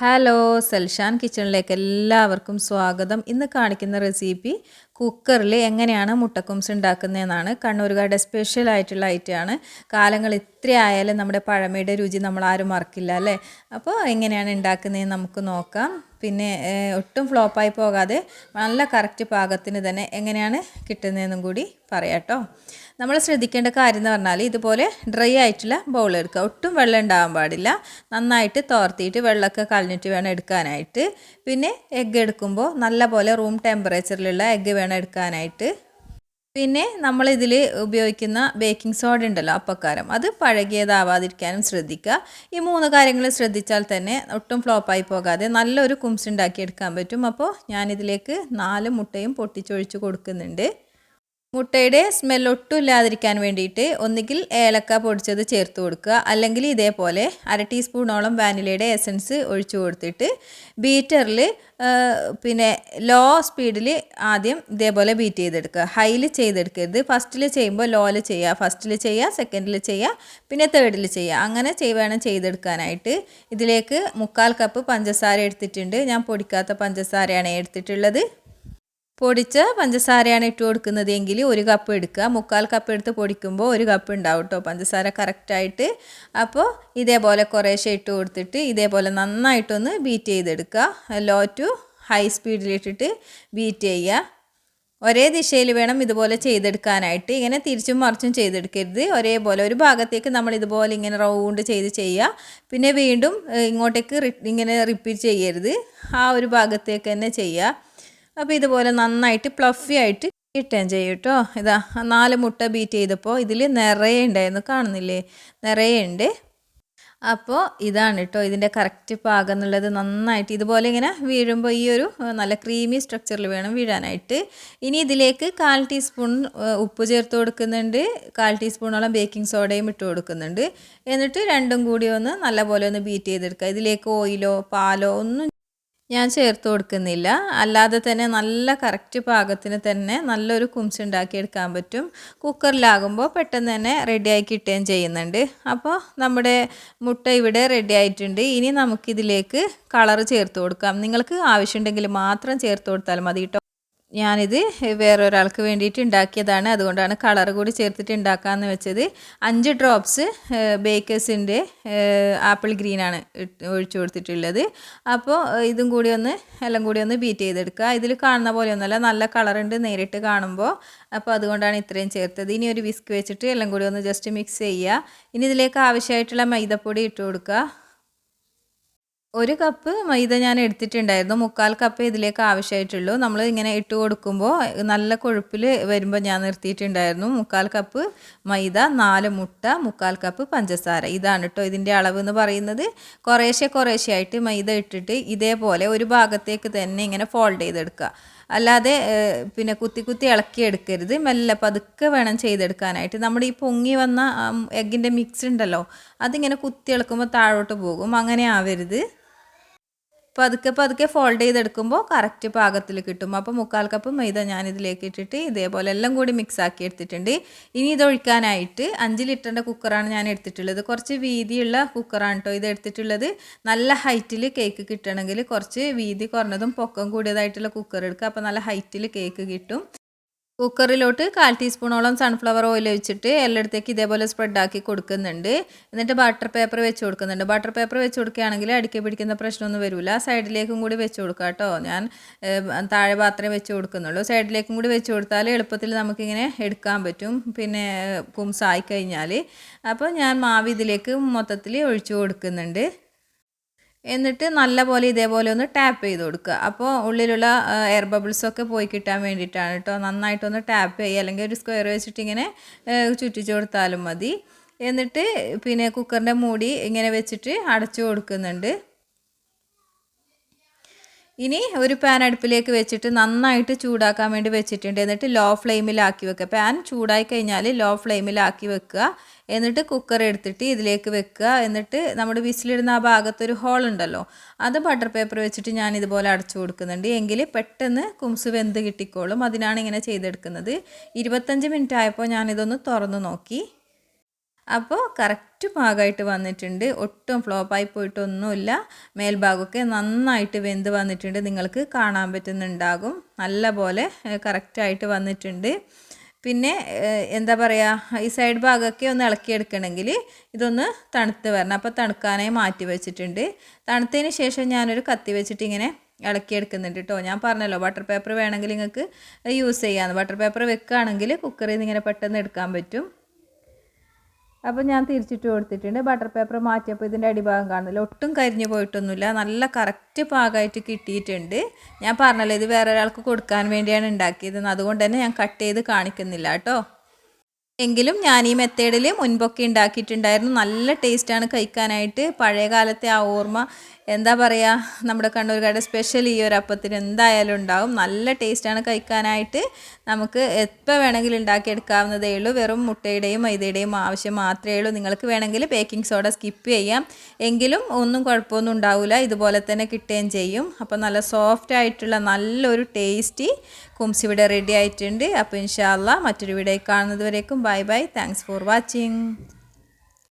Hello സെൽഷാൻ കിച്ചണിലേക്ക് എല്ലാവർക്കും സ്വാഗതം. ഇന്ന് കാണിക്കുന്ന റെസിപ്പി കുക്കറിൽ എങ്ങനെയാണ് മുട്ടക്കുംസ് ഉണ്ടാക്കുന്നതെന്നാണ്. കണ്ണൂരുകാരുടെ സ്പെഷ്യൽ ആയിട്ടുള്ള ഐറ്റമാണ് കാലങ്ങൾ ഇത്ര ആയാലും നമ്മുടെ പഴമയുടെ രുചി നമ്മൾ ആരും മറക്കില്ല അല്ലേ? അപ്പോൾ എങ്ങനെയാണ് ഉണ്ടാക്കുന്നതെന്ന് നമുക്ക് നോക്കാം. പിന്നെ ഒട്ടും ഫ്ലോപ്പായി പോകാതെ നല്ല കറക്റ്റ് പാകത്തിന് തന്നെ എങ്ങനെയാണ് കിട്ടുന്നതെന്നും കൂടി പറയാട്ടോ നമ്മൾ ശ്രദ്ധിക്കേണ്ട കാര്യം എന്ന് പറഞ്ഞാൽ ഇതുപോലെ ഡ്രൈ ആയിട്ടുള്ള ബൗൾ എടുക്കുക. ഒട്ടും വെള്ളം ഉണ്ടാകാൻ പാടില്ല. നന്നായിട്ട് തോർത്തിയിട്ട് വെള്ളമൊക്കെ കളഞ്ഞിട്ട് വേണം എടുക്കാനായിട്ട്. പിന്നെ എഗ്ഗ് എടുക്കുമ്പോൾ നല്ല പോലെ റൂം ടെമ്പറേച്ചറിലുള്ള എഗ്ഗ് വേണം എടുക്കാനായിട്ട്. പിന്നെ നമ്മൾ ഇതിൽ ഉപയോഗിക്കുന്ന ബേക്കിംഗ് സോഡ ഉണ്ടല്ലോ അപ്പക്കാരം. അത് പഴകിയതാവാതിരിക്കാനും ശ്രദ്ധിക്കുക. ഈ മൂന്ന് കാര്യങ്ങൾ ശ്രദ്ധിച്ചാൽ തന്നെ ഒട്ടും ഫ്ലോപ്പായി പോകാതെ നല്ലൊരു കുംസ് എടുക്കാൻ പറ്റും. അപ്പോൾ ഞാനിതിലേക്ക് നാല് മുട്ടയും പൊട്ടിച്ചൊഴിച്ച് കൊടുക്കുന്നുണ്ട്. മുട്ടയുടെ സ്മെൽ ഒട്ടും ഇല്ലാതിരിക്കാൻ വേണ്ടിയിട്ട് ഒന്നുകിൽ ഏലക്ക പൊടിച്ചത് ചേർത്ത് കൊടുക്കുക. അല്ലെങ്കിൽ ഇതേപോലെ അര ടീസ്പൂണോളം വാനിലയുടെ എസൻസ് ഒഴിച്ചു കൊടുത്തിട്ട് ബീറ്ററിൽ പിന്നെ ലോ സ്പീഡിൽ ആദ്യം ഇതേപോലെ ബീറ്റ് ചെയ്തെടുക്കുക. ഹൈയിൽ ചെയ്തെടുക്കരുത്. ഫസ്റ്റിൽ ചെയ്യുമ്പോൾ ലോയിൽ ചെയ്യുക. ഫസ്റ്റിൽ ചെയ്യുക സെക്കൻഡിൽ ചെയ്യുക പിന്നെ തേർഡിൽ ചെയ്യുക. അങ്ങനെ വേണം ചെയ്തെടുക്കാനായിട്ട്. ഇതിലേക്ക് മുക്കാൽ കപ്പ് പഞ്ചസാര എടുത്തിട്ടുണ്ട്. ഞാൻ പൊടിക്കാത്ത പഞ്ചസാരയാണ് എടുത്തിട്ടുള്ളത്. പൊടിച്ച പഞ്ചസാരയാണ് ഇട്ട് കൊടുക്കുന്നത് എങ്കിൽ ഒരു കപ്പ് എടുക്കുക. മുക്കാൽ കപ്പ് എടുത്ത് പൊടിക്കുമ്പോൾ ഒരു കപ്പ് ഉണ്ടാവും കേട്ടോ പഞ്ചസാര കറക്റ്റായിട്ട് അപ്പോൾ ഇതേപോലെ കുറേശ്ശെ ഇട്ട് കൊടുത്തിട്ട് ഇതേപോലെ നന്നായിട്ടൊന്ന് ബീറ്റ് ചെയ്തെടുക്കുക. ലോ ടു ഹൈ സ്പീഡിലിട്ടിട്ട് ബീറ്റ് ചെയ്യുക. ഒരേ ദിശയിൽ വേണം ഇതുപോലെ ചെയ്തെടുക്കാനായിട്ട്. ഇങ്ങനെ തിരിച്ചും മറിച്ചും ചെയ്തെടുക്കരുത്. ഒരേപോലെ ഒരു ഭാഗത്തേക്ക് നമ്മൾ ഇതുപോലെ ഇങ്ങനെ റൗണ്ട് ചെയ്ത് ചെയ്യുക. പിന്നെ വീണ്ടും ഇങ്ങോട്ടേക്ക് ഇങ്ങനെ റിപ്പീറ്റ് ചെയ്യരുത്. ആ ഒരു ഭാഗത്തേക്ക് തന്നെ ചെയ്യുക. അപ്പോൾ ഇതുപോലെ നന്നായിട്ട് പ്ലഫി ആയിട്ട് കിട്ടുകയും ചെയ്യും കേട്ടോ. ഇതാ നാല് മുട്ട ബീറ്റ് ചെയ്തപ്പോൾ ഇതിൽ നിറയെ ഉണ്ടായിരുന്നു കാണുന്നില്ലേ? നിറയെ ഉണ്ട് അപ്പോൾ ഇതാണ് കേട്ടോ ഇതിന്റെ കറക്റ്റ് പാകം എന്നുള്ളത് നന്നായിട്ട്. ഇതുപോലെ ഇങ്ങനെ വീഴുമ്പോൾ ഈ ഒരു നല്ല ക്രീമി സ്ട്രക്ചറിൽ വേണം വീഴാനായിട്ട്. ഇനി ഇതിലേക്ക് കാൽ ടീസ്പൂൺ ഉപ്പ് ചേർത്ത് കൊടുക്കുന്നുണ്ട്. കാൽ ടീസ്പൂണോളം ബേക്കിംഗ് സോഡയും ഇട്ട് കൊടുക്കുന്നുണ്ട്. എന്നിട്ട് രണ്ടും കൂടി ഒന്ന് നല്ലപോലെ ഒന്ന് ബീറ്റ് ചെയ്തെടുക്കുക. ഇതിലേക്ക് ഓയിലോ പാലോ ഒന്നും ഞാൻ ചേർത്ത് കൊടുക്കുന്നില്ല. അല്ലാതെ തന്നെ നല്ല കറക്റ്റ് പാകത്തിന് തന്നെ നല്ലൊരു കുംസ് ഉണ്ടാക്കിയെടുക്കാൻ പറ്റും. കുക്കറിലാകുമ്പോൾ പെട്ടെന്ന് തന്നെ റെഡിയായി കിട്ടുകയും ചെയ്യുന്നുണ്ട്. അപ്പോൾ നമ്മുടെ മുട്ട ഇവിടെ റെഡി ആയിട്ടുണ്ട്. ഇനി നമുക്കിതിലേക്ക് കളറ് ചേർത്ത് കൊടുക്കാം. നിങ്ങൾക്ക് ആവശ്യമുണ്ടെങ്കിൽ മാത്രം ചേർത്ത് കൊടുത്താൽ മതി കേട്ടോ. ഞാനിത് വേറൊരാൾക്ക് വേണ്ടിയിട്ട് ഉണ്ടാക്കിയതാണ്. അതുകൊണ്ടാണ് കളർ കൂടി ചേർത്തിട്ട് ഉണ്ടാക്കാമെന്ന് വെച്ചത്. അഞ്ച് ഡ്രോപ്സ് ബേക്കേഴ്സിന്റെ ആപ്പിൾ ഗ്രീനാണ് ഒഴിച്ചു കൊടുത്തിട്ടുള്ളത്. അപ്പോൾ ഇതും കൂടി ഒന്ന് എല്ലാം കൂടി ഒന്ന് ബീറ്റ് ചെയ്തെടുക്കുക. ഇതിൽ കാണുന്ന പോലെ ഒന്നുമല്ല നല്ല കളറുണ്ട് നേരിട്ട് കാണുമ്പോൾ അപ്പോൾ അതുകൊണ്ടാണ് ഇത്രയും ചേർത്തത്. ഇനി ഒരു വിസ്ക് വെച്ചിട്ട് എല്ലാം കൂടി ഒന്ന് ജസ്റ്റ് മിക്സ് ചെയ്യുക. ഇനി ഇതിലേക്ക് ആവശ്യമായിട്ടുള്ള മൈദപ്പൊടി ഇട്ട് കൊടുക്കുക. ഒരു കപ്പ് മൈദ ഞാൻ എടുത്തിട്ടുണ്ടായിരുന്നു. മുക്കാൽ കപ്പ് ഇതിലേക്ക് ആവശ്യമായിട്ടുള്ളൂ. നമ്മൾ ഇങ്ങനെ ഇട്ട് കൊടുക്കുമ്പോൾ നല്ല കൊഴുപ്പിൽ വരുമ്പോൾ ഞാൻ നിർത്തിയിട്ടുണ്ടായിരുന്നു. മുക്കാൽ കപ്പ് മൈദ നാല് മുട്ട മുക്കാൽ കപ്പ് പഞ്ചസാര. ഇതാണ് കേട്ടോ ഇതിന്റെ അളവ് എന്ന് പറയുന്നത്. കുറേശ്ശെ കുറേശ്ശെ ആയിട്ട് മൈദ ഇട്ടിട്ട് ഇതേപോലെ ഒരു ഭാഗത്തേക്ക് തന്നെ ഇങ്ങനെ ഫോൾഡ് ചെയ്തെടുക്കുക അല്ലാതെ പിന്നെ കുത്തി കുത്തി ഇളക്കി എടുക്കരുത്. മെല്ലെ പതുക്കെ വേണം ചെയ്തെടുക്കാനായിട്ട്. നമ്മുടെ ഈ പൊങ്ങി വന്ന എഗ്ഗിന്റെ മിക്സ് ഉണ്ടല്ലോ അതിങ്ങനെ കുത്തി ഇളക്കുമ്പോൾ താഴോട്ട് പോകും. അങ്ങനെ ആവരുത്. പതുക്കെ പതുക്കെ ഫോൾഡ് ചെയ്തെടുക്കുമ്പോൾ കറക്റ്റ് പാകത്തിൽ കിട്ടും. അപ്പോൾ മുക്കാൽ കപ്പ് മൈദ ഞാൻ ഇതിലേക്ക് ഇട്ടിട്ട് ഇതേപോലെ എല്ലാം കൂടി മിക്സ് ആക്കി എടുത്തിട്ടുണ്ട്. ഇനി ഇത് ഒഴിക്കാനായിട്ട് അഞ്ച് ലിറ്ററിന്റെ കുക്കറാണ് ഞാൻ എടുത്തിട്ടുള്ളത്. കുറച്ച് വീതിയുള്ള കുക്കറാണ് കേട്ടോ ഇത് എടുത്തിട്ടുള്ളത്. നല്ല ഹൈറ്റിൽ കേക്ക് കിട്ടണമെങ്കിൽ കുറച്ച് വീതി കുറഞ്ഞതും പൊക്കം കൂടിയതായിട്ടുള്ള കുക്കർ എടുക്കുക. അപ്പോൾ നല്ല ഹൈറ്റിൽ കേക്ക് കിട്ടും. കുക്കറിലോട്ട് കാൽ ടീസ്പൂണോളം സൺഫ്ലവർ ഓയിൽ ഒഴിച്ചിട്ട് എല്ലായിടത്തേക്ക് ഇതേപോലെ സ്പ്രെഡാക്കി കൊടുക്കുന്നുണ്ട്. എന്നിട്ട് ബട്ടർ പേപ്പർ വെച്ച് കൊടുക്കുന്നുണ്ട്. ബട്ടർ പേപ്പർ വെച്ച് കൊടുക്കുകയാണെങ്കിൽ അടിക്ക് പിടിക്കുന്ന പ്രശ്നമൊന്നും വരില്ല സൈഡിലേക്കും കൂടി വെച്ച് കൊടുക്കുക കേട്ടോ ഞാൻ താഴെ പാത്രം വെച്ച് കൊടുക്കുന്നുള്ളൂ. സൈഡിലേക്കും കൂടി വെച്ച് കൊടുത്താൽ എളുപ്പത്തിൽ നമുക്കിങ്ങനെ എടുക്കാൻ പറ്റും. പിന്നെ കുംസായി കഴിഞ്ഞാൽ അപ്പോൾ ഞാൻ മാവ് ഇതിലേക്ക് മൊത്തത്തിൽ ഒഴിച്ചു കൊടുക്കുന്നുണ്ട്. എന്നിട്ട് നല്ലപോലെ ഇതേപോലെ ഒന്ന് ടാപ്പ് ചെയ്ത് കൊടുക്കുക. അപ്പോൾ ഉള്ളിലുള്ള എയർ ബബിൾസ് ഒക്കെ പോയി കിട്ടാൻ വേണ്ടിയിട്ടാണ് കേട്ടോ നന്നായിട്ടൊന്ന് ടാപ്പ് ചെയ്യുക അല്ലെങ്കിൽ ഒരു സ്ക്വയർ വെച്ചിട്ട് ഇങ്ങനെ ചുറ്റിച്ച് കൊടുത്താലും മതി. എന്നിട്ട് പിന്നെ കുക്കറിന്റെ മൂടി ഇങ്ങനെ വെച്ചിട്ട് അടച്ചു കൊടുക്കുന്നുണ്ട്. ഇനി ഒരു പാൻ അടുപ്പിലേക്ക് വെച്ചിട്ട് നന്നായിട്ട് ചൂടാക്കാൻ വേണ്ടി വെച്ചിട്ടുണ്ട്. എന്നിട്ട് ലോ ഫ്ലെയിമിലാക്കി വെക്കുക. പാൻ ചൂടായി കഴിഞ്ഞാൽ ലോ ഫ്ലെയിമിലാക്കി വെക്കുക. എന്നിട്ട് കുക്കർ എടുത്തിട്ട് ഇതിലേക്ക് വെക്കുക. എന്നിട്ട് നമ്മുടെ വിസിലിടുന്ന ആ ഭാഗത്തൊരു ഹോൾ ഉണ്ടല്ലോ അത് ബട്ടർ പേപ്പർ വെച്ചിട്ട് ഞാൻ ഇതുപോലെ അടച്ചു കൊടുക്കുന്നുണ്ട്. എങ്കിൽ പെട്ടെന്ന് കുംസ് വെന്ത് കിട്ടിക്കോളും. അതിനാണ് ഇങ്ങനെ ചെയ്തെടുക്കുന്നത്. ഇരുപത്തഞ്ച് മിനിറ്റ് ആയപ്പോൾ ഞാനിതൊന്ന് തുറന്നു നോക്കി. അപ്പോൾ കറക്റ്റ് പാകമായിട്ട് വന്നിട്ടുണ്ട്. ഒട്ടും ഫ്ലോപ്പായി പോയിട്ടൊന്നുമില്ല. മേൽഭാഗമൊക്കെ നന്നായിട്ട് വെന്ത് വന്നിട്ടുണ്ട്. നിങ്ങൾക്ക് കാണാൻ പറ്റുന്നുണ്ടാകും. നല്ല പോലെ കറക്റ്റായിട്ട് വന്നിട്ടുണ്ട്. പിന്നെ എന്താ പറയുക ഈ സൈഡ് ഭാഗമൊക്കെ ഒന്ന് ഇളക്കിയെടുക്കണമെങ്കിൽ ഇതൊന്ന് തണുത്ത് വരണം. അപ്പോൾ തണുക്കാനായി മാറ്റി വെച്ചിട്ടുണ്ട്. തണുത്തതിന് ശേഷം ഞാനൊരു കത്തി വെച്ചിട്ട് ഇങ്ങനെ ഇളക്കിയെടുക്കുന്നുണ്ട് കേട്ടോ. ഞാൻ പറഞ്ഞല്ലോ ബട്ടർ പേപ്പർ വേണമെങ്കിൽ നിങ്ങൾക്ക് യൂസ് ചെയ്യാമെന്ന് ബട്ടർ പേപ്പർ വെക്കുകയാണെങ്കിൽ കുക്കറിൽ നിന്ന് ഇങ്ങനെ പെട്ടെന്ന് എടുക്കാൻ പറ്റും. അപ്പോൾ ഞാൻ തിരിച്ചിട്ട് കൊടുത്തിട്ടുണ്ട്. ബട്ടർ പേപ്പർ മാറ്റിയപ്പോൾ ഇതിന്റെ അടിഭാഗം കാണുന്നില്ല. ഒട്ടും കരിഞ്ഞു പോയിട്ടൊന്നുമില്ല. നല്ല കറക്റ്റ് പാകമായിട്ട് കിട്ടിയിട്ടുണ്ട്. ഞാൻ പറഞ്ഞല്ലോ ഇത് വേറെ ഒരാൾക്ക് കൊടുക്കാൻ വേണ്ടിയാണ് ഉണ്ടാക്കിയതെന്ന്. അതുകൊണ്ട് തന്നെ ഞാൻ കട്ട് ചെയ്ത് കാണിക്കുന്നില്ല കേട്ടോ. എങ്കിലും ഞാൻ ഈ മെത്തേഡിൽ മുൻപൊക്കെ ഉണ്ടാക്കിയിട്ടുണ്ടായിരുന്നു. നല്ല ടേസ്റ്റാണ് കഴിക്കാനായിട്ട്. പഴയ കാലത്തെ ആ ഓർമ്മ എന്താ പറയുക നമ്മുടെ കണ്ണൂർക്കാരുടെ സ്പെഷ്യൽ ഈ ഒരു അപ്പത്തിന് എന്തായാലും ഉണ്ടാവും. നല്ല ടേസ്റ്റാണ് കഴിക്കാനായിട്ട്. നമുക്ക് എപ്പോൾ വേണമെങ്കിലും ഉണ്ടാക്കിയെടുക്കാവുന്നതേ ഉള്ളൂ. വെറും മുട്ടയുടെയും മൈദയുടെയും ആവശ്യം മാത്രമേ ഉള്ളൂ. നിങ്ങൾക്ക് വേണമെങ്കിൽ ബേക്കിംഗ് സോഡ സ്കിപ്പ് ചെയ്യാം. എങ്കിലും ഒന്നും കുഴപ്പമൊന്നും ഉണ്ടാവില്ല ഇതുപോലെ തന്നെ കിട്ടുകയും ചെയ്യും. അപ്പോൾ നല്ല സോഫ്റ്റ് ആയിട്ടുള്ള നല്ലൊരു ടേസ്റ്റി കുംസ് ഇവിടെ റെഡി ആയിട്ടുണ്ട്. അപ്പോൾ ഇൻഷാല്ല മറ്റൊരു വീഡിയോ കാണുന്നത് വരേക്കും. Bye bye thanks for watching